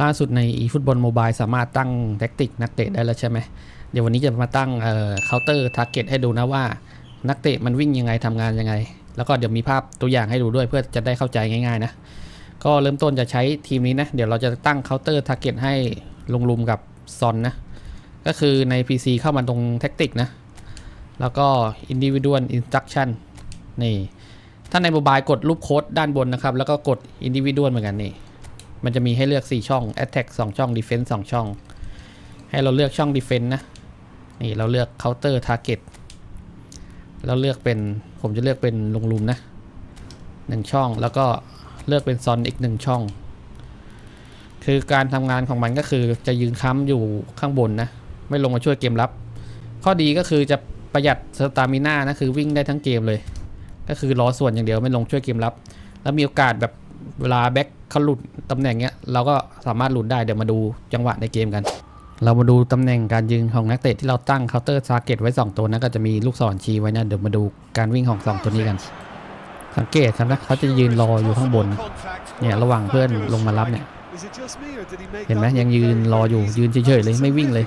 ล่าสุดใน eFootball Mobile สามารถตั้งแท็กติกนักเตะได้แล้วใช่ไหม เดี๋ยววันนี้จะมาตั้งเอ่อ counter target ให้ดูนะว่า นักเตะมันวิ่งยังไงทำงานยังไง แล้วก็เดี๋ยวมีภาพตัวอย่างให้ดูด้วยเพื่อจะได้เข้าใจง่ายๆนะ ก็เริ่มต้นจะใช้ทีมนี้นะ เดี๋ยวเราจะตั้ง counter target ให้ลงลุมกับซอนนะ ก็คือใน PC เข้ามาตรงแท็กติกนะ แล้วก็ individual instruction นี่ ถ้าในโมบายกดรูปโค้ดด้านบนนะครับ แล้วก็กด individual เหมือนกันนี่ มันจะมีให้เลือก 4 ช่อง attack 2 ช่อง defense 2 ช่อง ให้เราเลือกช่อง defense นะ นี่เราเลือก counter target แล้วเลือกเป็นผมจะเลือกเป็นลงลุมนะ 1 ช่องแล้วก็เลือกเป็นซอนอีก 1 ช่อง คือการทำงานของมันก็คือจะยืนค้ำอยู่ข้างบนนะ ไม่ลงมาช่วยเกมรับ ข้อดีก็คือจะประหยัดสตามิน่านะคือวิ่งได้ทั้งเกมเลย ก็คือรอส่วนอย่างเดียวไม่ลงช่วยเกมรับ แล้วมีโอกาสแบบ เวลาแบ็คเขาหลุดตำแหน่งเนี้ยเราก็สามารถหลุดได้เดี๋ยวมาดูจังหวะในเกมกัน เรามาดูตำแหน่งการยืนของนักเตะที่เราตั้งเคาน์เตอร์ซาเกตไว้ 2 ตัวนะก็จะมีลูกศรชี้ไว้นะเดี๋ยวมาดูการวิ่งของ 2 ตัวนี้กัน สังเกตครับนะเขาจะยืนรออยู่ข้างบนเนี่ยระหว่างเพื่อนลงมารับเนี่ยเห็นไหมยังยืนรออยู่ยืนเฉยๆเลยไม่วิ่งเลย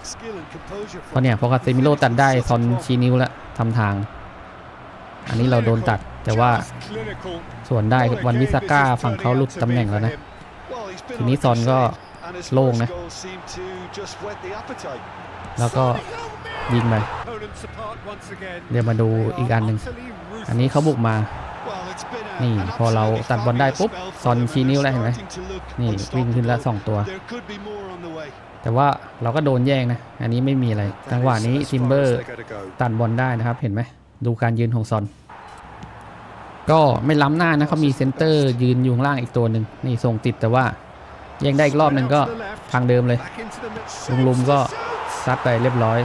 เพราะเนี่ยพอคาเซมิโลตัดได้ซอนชี้นิ้วแล้วทำทาง อันนี้เราโดนตัด แต่ว่าส่วนได้วันวิซาก้าฝั่งเขาหลุดตำแหน่งแล้วนะ ทีนี้ซอนก็โล่งนะ แล้วก็ยิงไปเดี๋ยวมาดูอีกอันหนึ่ง อันนี้เขาบุกมา นี่พอเราตัดบอลได้ปุ๊บซอนชี้นิ้วแล้วเห็นไหมนี่วิ่งขึ้นละสองตัว แต่ว่าเราก็โดนแย่งนะ อันนี้ไม่มีอะไรจังหวะนี้ทิมเบอร์ตัดบอลได้นะครับเห็นไหมดูการยืนของซอน ก็ไม่ล้ำหน้านะเขามีเซนเตอร์ยืนอยู่ข้างล่างอีกตัวหนึ่งนี่ส่งติดแต่ว่าแย่งได้อีกรอบหนึ่งก็ทางเดิมเลยลุงลุมก็ซัดไปเรียบร้อย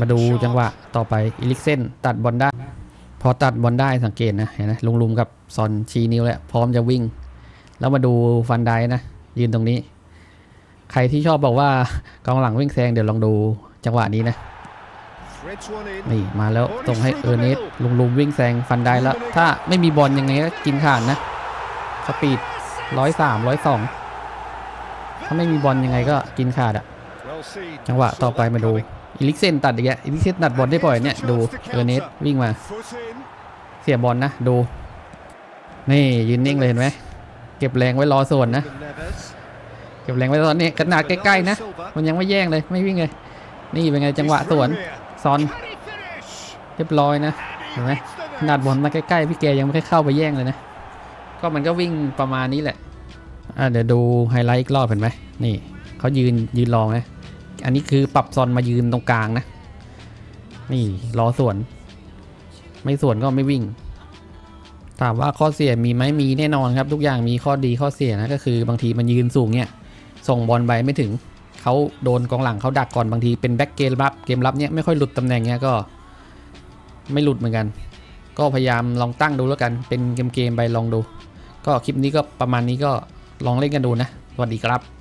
มาดูจังหวะต่อไปอีลิกเซนตัดบอลได้ พอตัดบอลได้สังเกตนะเห็นไหมลุงลุมกับซอนชีนิ้วแล้วพร้อมจะวิ่ง แล้วมาดูฟันไดนะ ยืนตรงนี้ ใครที่ชอบบอกว่ากองหลังวิ่งแซงเดี๋ยวลองดูจังหวะนี้นะ นี่มาแล้วตรงให้เออร์เนสลุงลุมวิ่งแซงฟันไดแล้ว ถ้าไม่มีบอลยังไงก็กินขาดนะ สปีดร้อยสามร้อยสองถ้าไม่มีบอลยังไงก็กินขาดอะจังหวะต่อไปมาดูอีลิกเซนตัดอีกแล้วอีลิกเซนตัดบอลได้บ่อยเนี่ยดูเออร์เนสวิ่งมา เสียบอลนะดู นี่ยืนนิ่งเลยเห็นไหมเก็บแรงไว้รอส่วนนะ เก็บแรงไว้ตอนนี้ขนาดใกล้ๆนะ มันยังไม่แย่งเลยไม่วิ่งเลย นี่เป็นไงจังหวะสวน ซอนเรียบร้อยนะเห็นไหมขนาดบอลมาใกล้ๆพี่แกยังไม่ได้เข้าไปแย่งเลยนะ ก็มันก็วิ่งประมาณนี้แหละอะเดี๋ยวดูไฮไลท์อีกรอบเห็นไหมนี่เขายืนยืนรอนะอันนี้คือปรับซอนมายืนตรงกลางนะ นี่รอสวน ไม่สวนก็ไม่วิ่ง ถามว่าข้อเสียมีไหมมีแน่นอนครับ ทุกอย่างมีข้อดีข้อเสียนะก็คือบางทีมันยืนสูงเนี่ยส่งบอลไปไม่ถึง เขาโดนกองหลังเขาดักก่อนบางทีเป็นแบ็กเกมรับเกมรับเนี่ยไม่ค่อยหลุดตำแหน่งเนี่ยก็ไม่หลุดเหมือนกัน ก็พยายามลองตั้งดูแล้วกันเป็นเกมๆไปลองดู ก็คลิปนี้ก็ประมาณนี้ก็ลองเล่นกันดูนะสวัสดีครับ